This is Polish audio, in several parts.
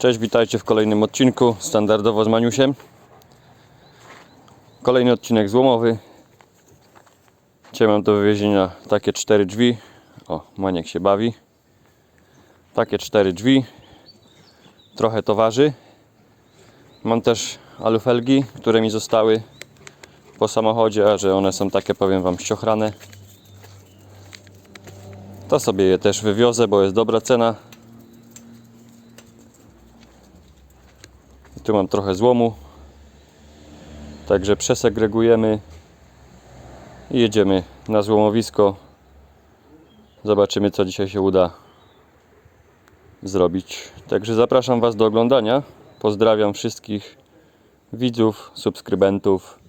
Cześć, witajcie w kolejnym odcinku, standardowo z Maniusiem. Kolejny odcinek złomowy. Dzisiaj mam do wywiezienia takie cztery drzwi. O, Maniek się bawi. Takie cztery drzwi. Trochę towarzy. Mam też alufelgi, które mi zostały po samochodzie, a że one są takie, powiem Wam, ściochrane. To sobie je też wywiozę, bo jest dobra cena. Tu mam trochę złomu. Także przesegregujemy i jedziemy na złomowisko. Zobaczymy, co dzisiaj się uda zrobić. Także zapraszam Was do oglądania. Pozdrawiam wszystkich widzów, subskrybentów.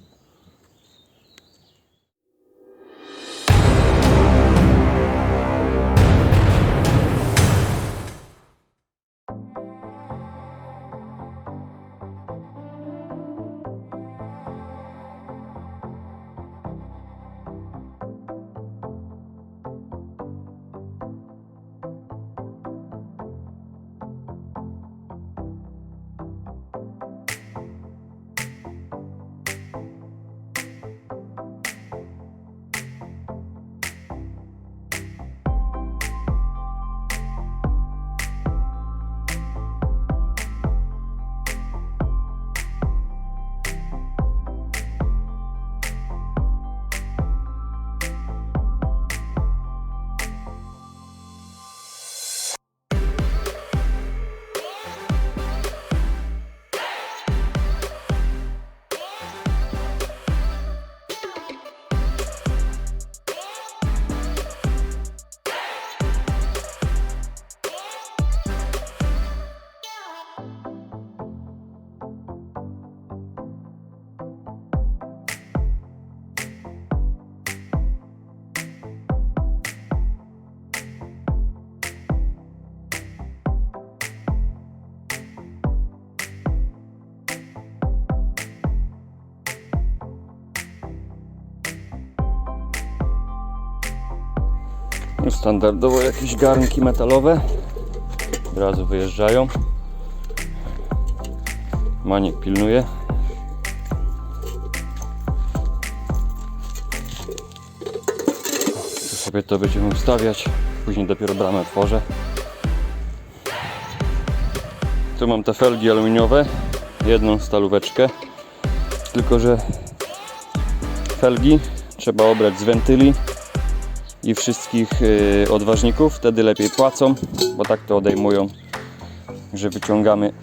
Standardowo jakieś garnki metalowe. Od razu wyjeżdżają. Maniek pilnuje. Tu sobie to będziemy ustawiać. Później dopiero bramę otworzę. Tu mam te felgi aluminiowe. Jedną stalóweczkę. Tylko, że felgi trzeba obrać z wentyli i wszystkich y, odważników, wtedy lepiej płacą, bo tak to odejmują, że wyciągamy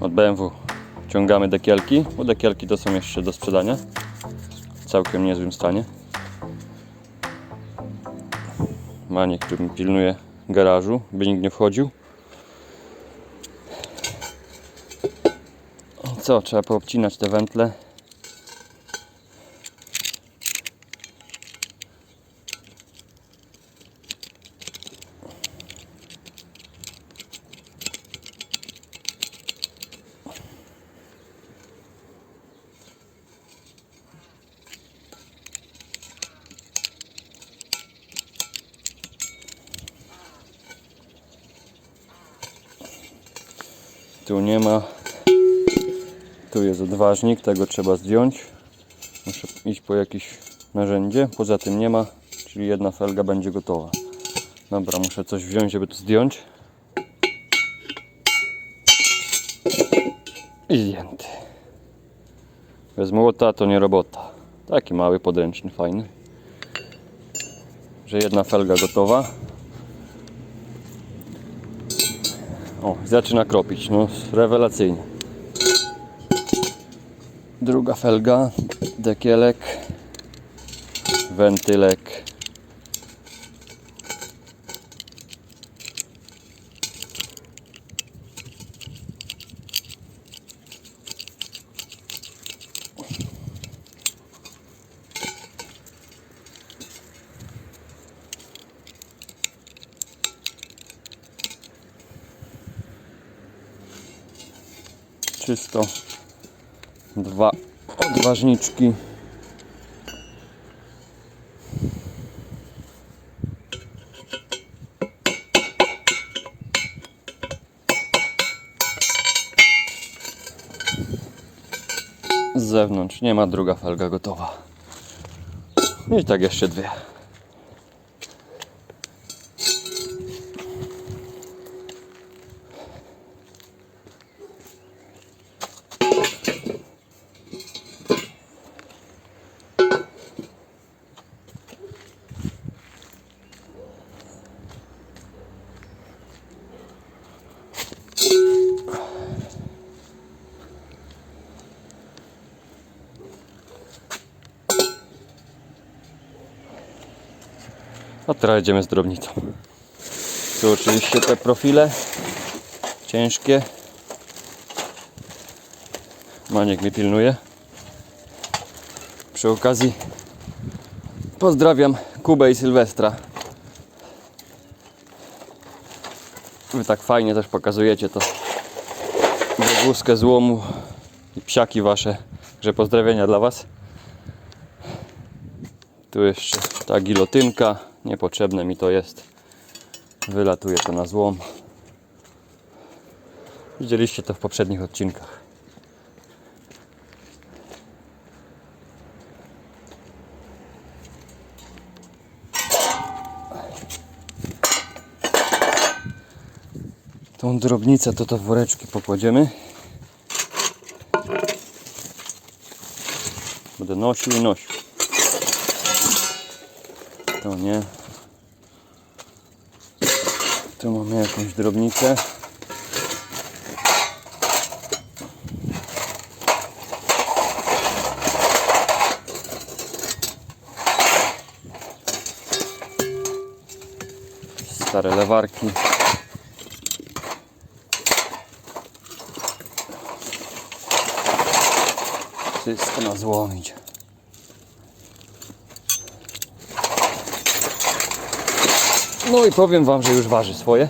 od BMW wciągamy dekielki, bo dekielki to są jeszcze do sprzedania. W całkiem niezłym stanie. Maniek, który mi pilnuje garażu, by nikt nie wchodził. Co, trzeba poobcinać te wentle Tu nie ma. Tu jest odważnik, tego trzeba zdjąć. Muszę iść po jakieś narzędzie. Poza tym nie ma, czyli jedna felga będzie gotowa. Dobra, muszę coś wziąć, żeby to zdjąć. I zdjęty. Bez młota to nie robota. Taki mały, podręczny, fajny. Że jedna felga gotowa. O, zaczyna kropić, no rewelacyjnie. Druga felga, dekielek, wentylek. to dwa odważniczki. Z zewnątrz nie ma, druga felga gotowa. I tak jeszcze dwie. A teraz jedziemy z drobnicą. Tu oczywiście te profile ciężkie. Maniek mnie pilnuje. Przy okazji pozdrawiam Kubę i Sylwestra. Wy tak fajnie też pokazujecie to wózkę złomu i psiaki wasze, że pozdrowienia dla was. Tu jeszcze ta gilotynka. Niepotrzebne mi to jest. Wylatuje to na złom. Widzieliście to w poprzednich odcinkach. Tą drobnicę to to woreczki pokładziemy. Będę nosił i nosił. To nie. Tu mamy jakąś drobnicę. Stare lewarki. Wszystko na złomić. No i powiem wam, że już waży swoje.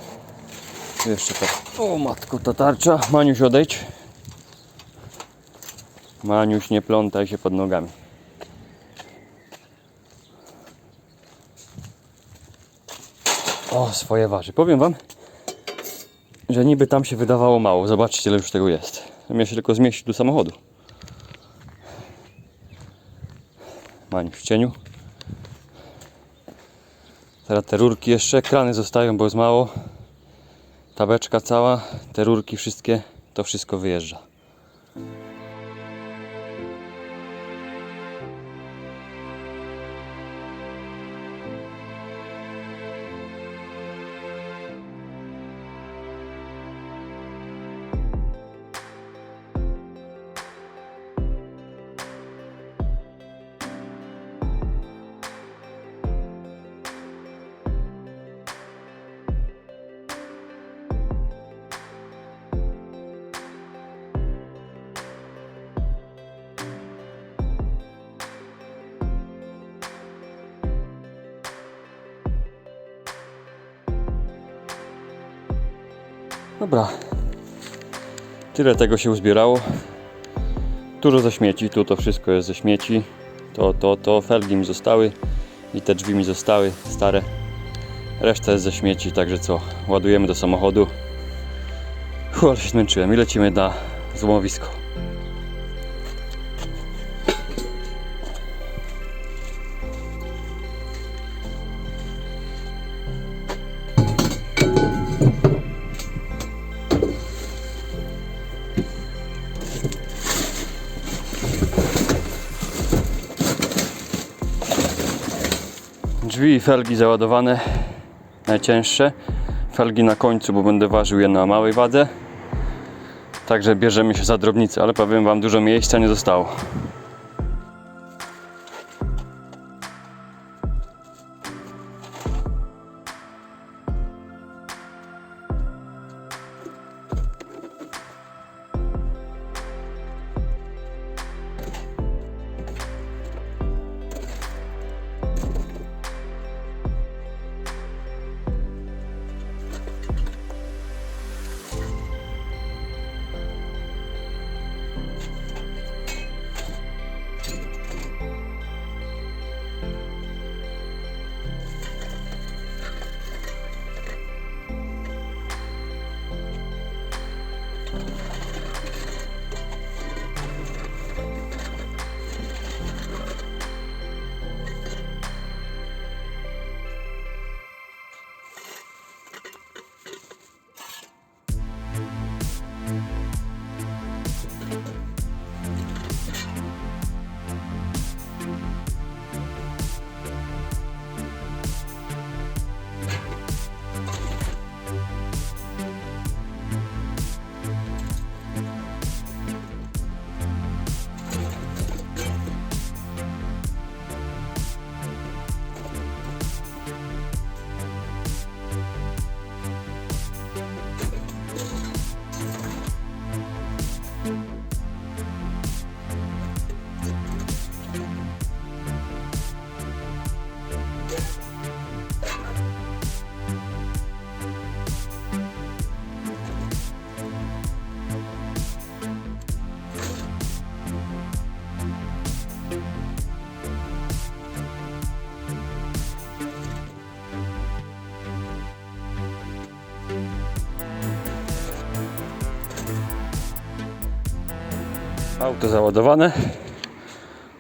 Jeszcze tak. O matko, ta tarcza. Maniuś odejdź. Maniuś, nie plątaj się pod nogami. O, swoje waży. Powiem wam, że niby tam się wydawało mało. Zobaczcie, ile już tego jest. Mnie się tylko zmieścić do samochodu. Maniuś w cieniu. Teraz te rurki jeszcze, krany zostają, bo jest mało. Tabeczka cała, te rurki wszystkie, to wszystko wyjeżdża. Dobra. Tyle tego się uzbierało. Dużo ze śmieci, tu to wszystko jest ze śmieci. To, to, to felgi mi zostały i te drzwi mi zostały stare. Reszta jest ze śmieci, także co, ładujemy do samochodu. Uf, ale się zmęczyłem i lecimy na złomowisko. Felgi załadowane, najcięższe. Felgi na końcu, bo będę ważył je na małej wadze. Także bierzemy się za drobnicę, ale powiem Wam, dużo miejsca nie zostało. Auto załadowane.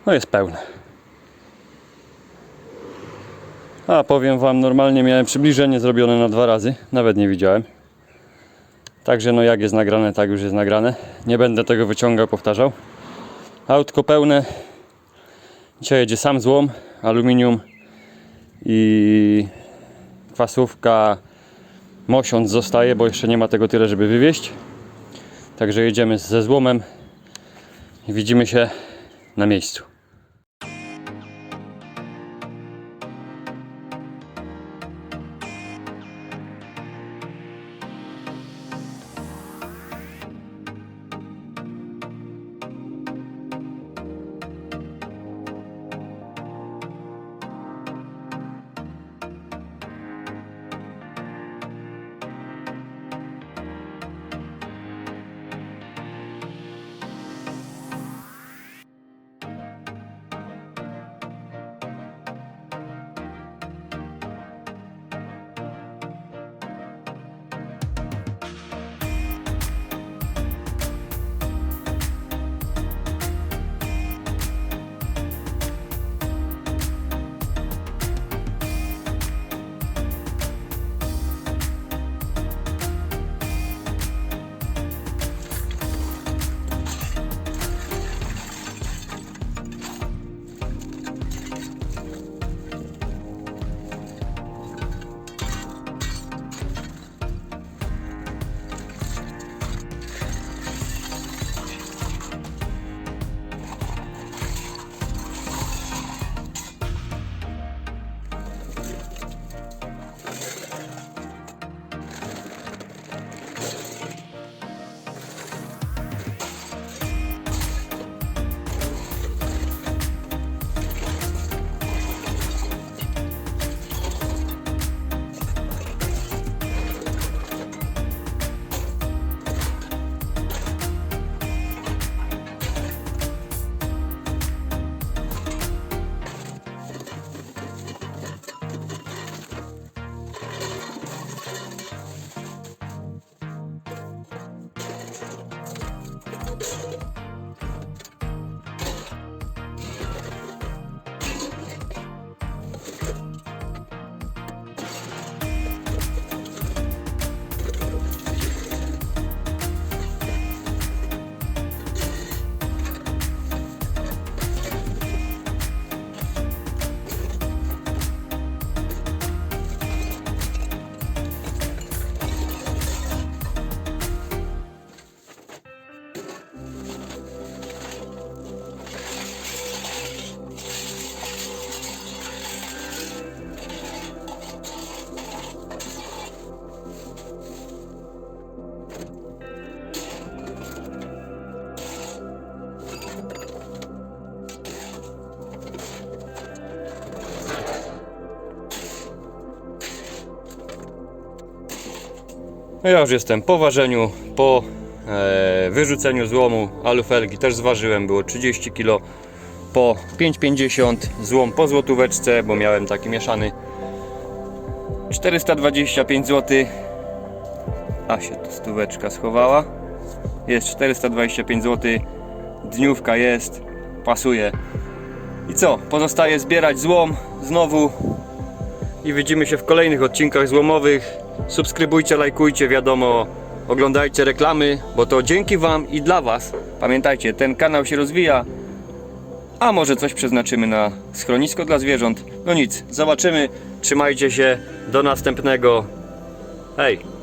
No jest pełne. A powiem Wam, normalnie miałem przybliżenie zrobione na dwa razy. Nawet nie widziałem. Także no jak jest nagrane, tak już jest nagrane. Nie będę tego wyciągał, powtarzał. Autko pełne. Dzisiaj jedzie sam złom, aluminium i kwasówka mosiąc zostaje, bo jeszcze nie ma tego tyle, żeby wywieźć. Także jedziemy ze złomem widzimy się na miejscu. No ja już jestem po ważeniu, po e, wyrzuceniu złomu alufelgi. Też zważyłem, było 30 kg po 5,50 złom po złotóweczce, bo miałem taki mieszany. 425 zł a się tu stóweczka schowała. Jest 425 zł dniówka jest, pasuje. I co, pozostaje zbierać złom znowu. I widzimy się w kolejnych odcinkach złomowych. Subskrybujcie, lajkujcie, wiadomo, oglądajcie reklamy, bo to dzięki Wam i dla Was. Pamiętajcie, ten kanał się rozwija, a może coś przeznaczymy na schronisko dla zwierząt. No nic, zobaczymy. Trzymajcie się, do następnego. Hej!